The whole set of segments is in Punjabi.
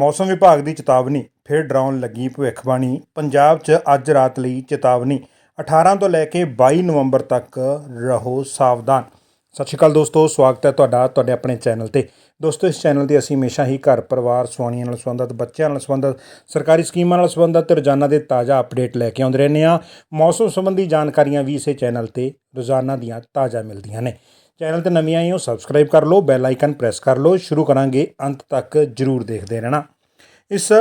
ਮੌਸਮ ਵਿਭਾਗ ਦੀ ਚੇਤਾਵਨੀ, ਫਿਰ ਡਰਾਉਣ ਲੱਗੀ ਭਵਿੱਖਬਾਣੀ। ਪੰਜਾਬ 'ਚ ਅੱਜ ਰਾਤ ਲਈ ਚੇਤਾਵਨੀ 18 ਤੋਂ ਲੈ ਕੇ 22 ਨਵੰਬਰ ਤੱਕ ਰਹੋ ਸਾਵਧਾਨ। ਸਤਿ ਸ਼੍ਰੀ ਅਕਾਲ ਦੋਸਤੋ, ਸਵਾਗਤ ਹੈ ਤੁਹਾਡਾ ਤੁਹਾਡੇ ਆਪਣੇ ਚੈਨਲ ਤੇ। ਦੋਸਤੋ, ਇਸ ਚੈਨਲ ਤੇ ਅਸੀਂ ਹਮੇਸ਼ਾ ਹੀ ਘਰ ਪਰਿਵਾਰ ਸੁਆਣੀਆਂ ਨਾਲ ਸੰਬੰਧਿਤ, ਬੱਚਿਆਂ ਨਾਲ ਸੰਬੰਧਿਤ, ਸਰਕਾਰੀ ਸਕੀਮਾਂ ਨਾਲ ਸੰਬੰਧਿਤ, ਰੋਜ਼ਾਨਾ ਦੇ ਤਾਜ਼ਾ ਅਪਡੇਟ ਲੈ ਕੇ ਆਉਂਦੇ ਰਹਿੰਦੇ ਹਾਂ। ਮੌਸਮ ਸੰਬੰਧੀ ਜਾਣਕਾਰੀਆਂ ਵੀ ਇਸੇ ਚੈਨਲ ਤੇ ਰੋਜ਼ਾਨਾ ਦੀਆਂ ਤਾਜ਼ਾ ਮਿਲਦੀਆਂ ਨੇ। ਚੈਨਲ ਤੇ ਨਵੀਂ ਆਈ ਹੋ, ਸਬਸਕ੍ਰਾਈਬ ਕਰ ਲਓ, ਬੈਲ ਆਈਕਨ ਪ੍ਰੈਸ ਕਰ ਲਓ। ਸ਼ੁਰੂ ਕਰਾਂਗੇ, ਅੰਤ ਤੱਕ ਜਰੂਰ ਦੇਖਦੇ ਰਹਿਣਾ। ਇਸ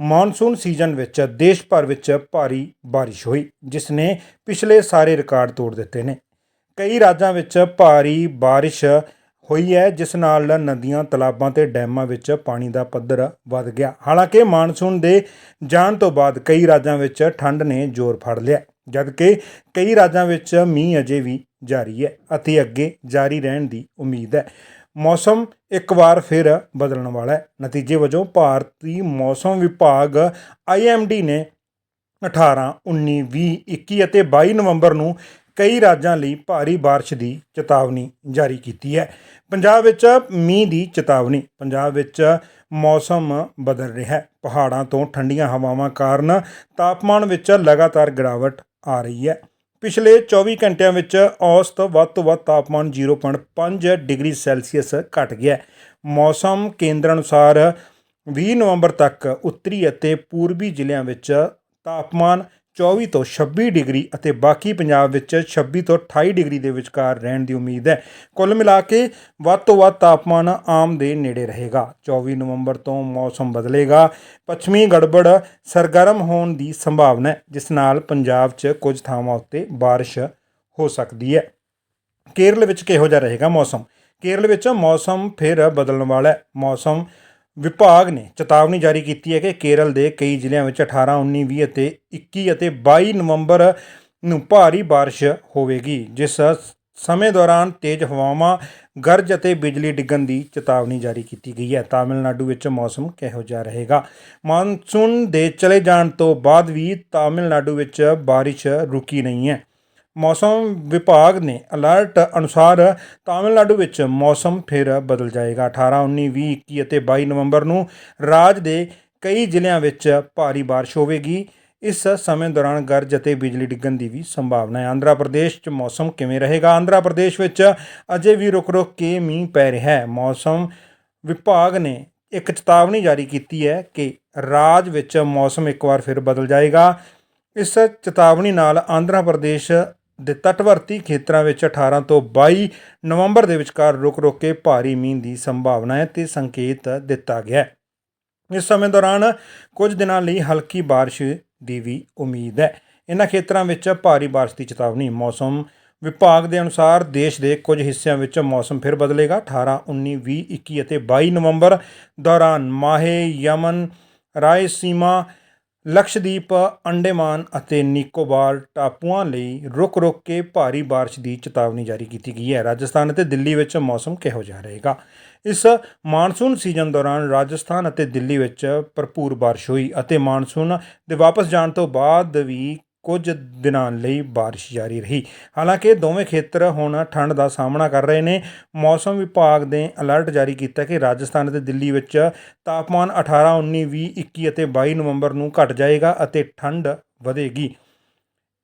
ਮੌਨਸੂਨ ਸੀਜ਼ਨ ਵਿੱਚ, ਦੇਸ਼ ਭਰ ਵਿੱਚ ਭਾਰੀ ਬਾਰਿਸ਼ ਹੋਈ, ਜਿਸ ਨੇ ਪਿਛਲੇ ਸਾਰੇ ਰਿਕਾਰਡ ਤੋੜ ਦਿੱਤੇ ਨੇ। ਕਈ ਰਾਜਾਂ ਵਿੱਚ ਭਾਰੀ ਬਾਰਿਸ਼ ਹੋਈ ਹੈ, ਜਿਸ ਨਾਲ ਨਦੀਆਂ, ਤਲਾਬਾਂ ਤੇ ਡੈਮਾਂ ਵਿੱਚ ਪਾਣੀ ਦਾ ਪੱਧਰ ਵੱਧ ਗਿਆ। ਹਾਲਾਂਕਿ ਮਾਨਸੂਨ ਦੇ ਜਾਣ ਤੋਂ ਬਾਅਦ ਕਈ ਰਾਜਾਂ ਵਿੱਚ ਠੰਡ ਨੇ ਜ਼ੋਰ ਫੜ ਲਿਆ, ਜਦਕਿ ਕਈ ਰਾਜਾਂ ਵਿੱਚ ਮੀਂਹ ਅਜੇ ਵੀ ਜਾਰੀ ਹੈ ਅਤੇ ਅੱਗੇ ਜਾਰੀ ਰਹਿਣ ਦੀ ਉਮੀਦ ਹੈ। ਮੌਸਮ ਇੱਕ ਵਾਰ ਫਿਰ ਬਦਲਣ ਵਾਲਾ ਹੈ। ਨਤੀਜੇ ਵਜੋਂ ਭਾਰਤੀ ਮੌਸਮ ਵਿਭਾਗ ਆਈਐਮਡੀ ਨੇ 18 19 20 21 ਅਤੇ 22 ਨਵੰਬਰ ਨੂੰ ਕਈ ਰਾਜਾਂ ਲਈ ਭਾਰੀ ਬਾਰਿਸ਼ ਦੀ ਚੇਤਾਵਨੀ ਜਾਰੀ ਕੀਤੀ ਹੈ। ਪੰਜਾਬ ਵਿੱਚ ਮੀਂਹ ਦੀ ਚੇਤਾਵਨੀ, ਪੰਜਾਬ ਵਿੱਚ ਮੌਸਮ ਬਦਲ ਰਿਹਾ ਹੈ। ਪਹਾੜਾਂ ਤੋਂ ਠੰਡੀਆਂ ਹਵਾਵਾਂ ਕਾਰਨ ਤਾਪਮਾਨ ਵਿੱਚ ਲਗਾਤਾਰ ਗਿਰਾਵਟ ਆ ਰਹੀ ਹੈ। ਪਿਛਲੇ 24 ਘੰਟਿਆਂ ਵਿੱਚ ਔਸਤ ਵੱਧ ਤੋਂ ਵੱਧ ਤਾਪਮਾਨ 0.5 ਡਿਗਰੀ ਸੈਲਸੀਅਸ ਘਟ ਗਿਆ ਮੌਸਮ ਕੇਂਦਰ ਅਨੁਸਾਰ 20 ਨਵੰਬਰ ਤੱਕ ਉੱਤਰੀ ਅਤੇ ਪੂਰਬੀ ਜ਼ਿਲ੍ਹਿਆਂ ਵਿੱਚ ਤਾਪਮਾਨ 24 ਤੋਂ 26 ਡਿਗਰੀ ਅਤੇ ਬਾਕੀ ਪੰਜਾਬ ਵਿੱਚ 26 ਤੋਂ 28 ਡਿਗਰੀ ਦੇ ਵਿਚਕਾਰ ਰਹਿਣ ਦੀ ਉਮੀਦ ਹੈ। ਕੁੱਲ ਮਿਲਾ ਕੇ ਵੱਧ ਤੋਂ ਵੱਧ ਤਾਪਮਾਨ ਆਮ ਦੇ ਨੇੜੇ ਰਹੇਗਾ। 24 ਨਵੰਬਰ ਤੋਂ ਮੌਸਮ ਬਦਲੇਗਾ। ਪੱਛਮੀ ਗੜਬੜ ਸਰਗਰਮ ਹੋਣ ਦੀ ਸੰਭਾਵਨਾ ਹੈ, ਜਿਸ ਨਾਲ ਪੰਜਾਬ 'ਚ ਕੁਝ ਥਾਵਾਂ ਉੱਤੇ ਬਾਰਿਸ਼ ਹੋ ਸਕਦੀ ਹੈ। ਕੇਰਲ ਵਿੱਚ ਕਿਹੋ ਜਿਹਾ ਰਹੇਗਾ ਮੌਸਮ? ਕੇਰਲ ਵਿੱਚ ਮੌਸਮ ਫਿਰ ਬਦਲਣ ਵਾਲਾ ਹੈ। ਮੌਸਮ ਵਿਭਾਗ ਨੇ ਚੇਤਾਵਨੀ ਜਾਰੀ ਕੀਤੀ ਹੈ ਕਿ ਕੇਰਲ ਦੇ ਕਈ ਜ਼ਿਲ੍ਹਿਆਂ ਵਿੱਚ 18 19 20 ਅਤੇ 21 ਅਤੇ 22 ਨਵੰਬਰ ਨੂੰ ਭਾਰੀ ਬਾਰਿਸ਼ ਹੋਵੇਗੀ, ਜਿਸ ਸਮੇਂ ਦੌਰਾਨ ਤੇਜ਼ ਹਵਾਵਾਂ, ਗਰਜ ਅਤੇ ਬਿਜਲੀ ਡਿੱਗਣ ਦੀ ਚੇਤਾਵਨੀ ਜਾਰੀ ਕੀਤੀ ਗਈ ਹੈ। ਤਾਮਿਲਨਾਡੂ ਵਿੱਚ ਮੌਸਮ ਕਿਹੋ ਜਿਹਾ ਰਹੇਗਾ? ਮਾਨਸੂਨ ਦੇ ਚਲੇ ਜਾਣ ਤੋਂ ਬਾਅਦ ਵੀ ਤਾਮਿਲਨਾਡੂ ਵਿੱਚ ਬਾਰਿਸ਼ ਰੁਕੀ ਨਹੀਂ ਹੈ। ਮੌਸਮ ਵਿਭਾਗ ਨੇ ਅਲਰਟ ਅਨੁਸਾਰ ਤਾਮਿਲਨਾਡੂ ਵਿੱਚ ਮੌਸਮ ਫਿਰ ਬਦਲ ਜਾਏਗਾ। 18 19 20 21 ਅਤੇ 22 ਨਵੰਬਰ ਨੂੰ ਰਾਜ ਦੇ ਕਈ ਜ਼ਿਲ੍ਹਿਆਂ ਵਿੱਚ ਭਾਰੀ ਬਾਰਿਸ਼ ਹੋਵੇਗੀ। ਇਸ ਸਮੇਂ ਦੌਰਾਨ ਗਰਜ ਅਤੇ ਬਿਜਲੀ ਡਿੱਗਣ ਦੀ ਵੀ ਸੰਭਾਵਨਾ ਹੈ। ਆਂਧਰਾ ਪ੍ਰਦੇਸ਼ 'ਚ ਮੌਸਮ ਕਿਵੇਂ ਰਹੇਗਾ? ਆਂਧਰਾ ਪ੍ਰਦੇਸ਼ ਵਿੱਚ ਅਜੇ ਵੀ ਰੁਕ-ਰੁਕ ਕੇ ਮੀਂਹ ਪੈ ਰਿਹਾ ਹੈ। ਮੌਸਮ ਵਿਭਾਗ ਨੇ ਇੱਕ ਚੇਤਾਵਨੀ ਜਾਰੀ ਕੀਤੀ ਹੈ ਕਿ ਰਾਜ ਵਿੱਚ ਮੌਸਮ ਇੱਕ ਵਾਰ ਫਿਰ ਬਦਲ ਜਾਏਗਾ। ਇਸ ਚੇਤਾਵਨੀ ਨਾਲ ਆਂਧਰਾ ਪ੍ਰਦੇਸ਼ ਦੇ ਤਟਵਰਤੀ ਖੇਤਰਾਂ ਵਿੱਚ 18 ਤੋਂ 22 ਨਵੰਬਰ ਦੇ ਵਿਚਕਾਰ ਰੁਕ-ਰੁਕ ਕੇ ਭਾਰੀ ਮੀਂਹ ਦੀ ਸੰਭਾਵਨਾ ਹੈ ਤੇ ਸੰਕੇਤ ਦਿੱਤਾ ਗਿਆ ਹੈ ਇਸ ਸਮੇਂ ਦੌਰਾਨ ਕੁਝ ਦਿਨਾਂ ਲਈ ਹਲਕੀ بارش ਦੀ ਵੀ ਉਮੀਦ ਹੈ ਇਹਨਾਂ ਖੇਤਰਾਂ ਵਿੱਚ ਭਾਰੀ ਬਾਰਿਸ਼ ਦੀ ਚੇਤਾਵਨੀ ਮੌਸਮ ਵਿਭਾਗ ਦੇ ਅਨੁਸਾਰ ਦੇਸ਼ ਦੇ ਕੁਝ ਹਿੱਸਿਆਂ ਵਿੱਚ ਮੌਸਮ ਫਿਰ ਬਦਲੇਗਾ 18 19 20 21 ਅਤੇ 22 ਨਵੰਬਰ ਦੌਰਾਨ ਮਾਹੇ ਯਮਨ ਰਾਇਸੀਮਾ ਲਕਸ਼ਦੀਪ, ਅੰਡੇਮਾਨ ਅਤੇ ਨਿਕੋਬਾਰ ਟਾਪੂਆਂ ਲਈ ਰੁਕ-ਰੁਕ ਕੇ ਭਾਰੀ ਬਾਰਿਸ਼ ਦੀ ਚੇਤਾਵਨੀ ਜਾਰੀ ਕੀਤੀ ਗਈ ਹੈ। ਰਾਜਸਥਾਨ ਅਤੇ ਦਿੱਲੀ ਵਿੱਚ ਮੌਸਮ ਕਿਹੋ ਜਿਹਾ ਰਹੇਗਾ? ਇਸ ਮਾਨਸੂਨ ਸੀਜ਼ਨ ਦੌਰਾਨ ਰਾਜਸਥਾਨ ਅਤੇ ਦਿੱਲੀ ਵਿੱਚ ਭਰਪੂਰ ਬਾਰਿਸ਼ ਹੋਈ ਅਤੇ ਮਾਨਸੂਨ ਦੇ ਵਾਪਸ ਜਾਣ ਤੋਂ ਬਾਅਦ ਵੀ ਕੁਝ ਦਿਨਾਂ ਲਈ ਬਾਰਿਸ਼ ਜਾਰੀ ਰਹੀ। ਹਾਲਾਂਕਿ ਦੋਵੇਂ ਖੇਤਰ ਹੁਣ ਠੰਡ ਦਾ ਸਾਹਮਣਾ ਕਰ ਰਹੇ ਨੇ। ਮੌਸਮ ਵਿਭਾਗ ਨੇ ਅਲਰਟ ਜਾਰੀ ਕੀਤਾ ਕਿ ਰਾਜਸਥਾਨ ਅਤੇ ਦਿੱਲੀ ਵਿੱਚ ਤਾਪਮਾਨ 18 19 20 21 ਅਤੇ 22 ਨਵੰਬਰ ਨੂੰ ਘਟ ਜਾਏਗਾ ਅਤੇ ਠੰਡ ਵਧੇਗੀ।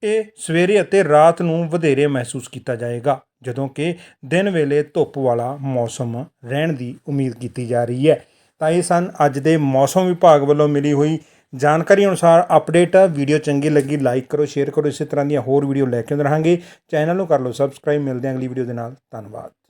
ਇਹ ਸਵੇਰੇ ਅਤੇ ਰਾਤ ਨੂੰ ਵਧੇਰੇ ਮਹਿਸੂਸ ਕੀਤਾ ਜਾਏਗਾ, ਜਦੋਂ ਕਿ ਦਿਨ ਵੇਲੇ ਧੁੱਪ ਵਾਲਾ ਮੌਸਮ ਰਹਿਣ ਦੀ ਉਮੀਦ ਕੀਤੀ ਜਾ ਰਹੀ ਹੈ। ਤਾਂ ਇਹ ਸਨ ਅੱਜ ਦੇ ਮੌਸਮ ਵਿਭਾਗ ਵੱਲੋਂ ਮਿਲੀ ਹੋਈ ਜਾਣਕਾਰੀ ਅਨੁਸਾਰ ਅਪਡੇਟ ਆ। ਵੀਡੀਓ ਚੰਗੀ ਲੱਗੀ ਲਾਈਕ ਕਰੋ ਸ਼ੇਅਰ ਕਰੋ। ਇਸੇ ਤਰ੍ਹਾਂ ਦੀਆਂ ਹੋਰ ਵੀਡੀਓ ਲੈ ਕੇ ਆਉਂਦੇ ਰਹਾਂਗੇ। ਚੈਨਲ ਨੂੰ ਕਰ ਲਓ ਸਬਸਕ੍ਰਾਈਬ ਮਿਲਦੇ ਹਾਂ ਅਗਲੀ ਵੀਡੀਓ ਦੇ ਨਾਲ। ਧੰਨਵਾਦ।